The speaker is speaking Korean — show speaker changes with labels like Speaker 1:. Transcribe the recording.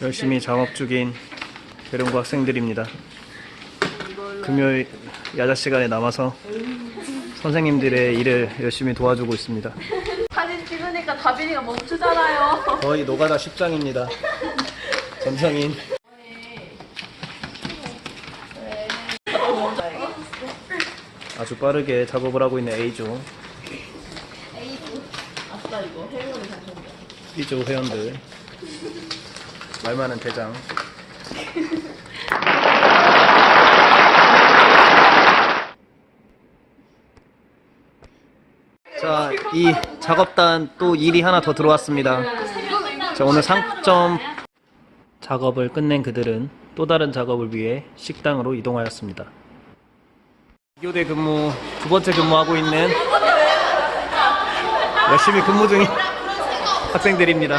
Speaker 1: 열심히 작업 중인 대령고 학생들입니다. 금요일 야자 시간에 남아서 선생님들의 일을 열심히 도와주고 있습니다.
Speaker 2: 사진 찍으니까 다빈이가 멈추잖아요.
Speaker 1: 거의 노가다 10장입니다. 전성인. 아주 빠르게 작업을 하고 있는 A조.
Speaker 2: 아싸 이거 행운이 당첨돼.
Speaker 1: B조 회원들. 말 많은 대장. 자, 이 작업단 또 일이 하나 더 들어왔습니다. 자, 오늘 상점 작업을 끝낸 그들은 또 다른 작업을 위해 식당으로 이동하였습니다. 교대 근무 두 번째 근무하고 있는 열심히 근무 중인 학생들입니다.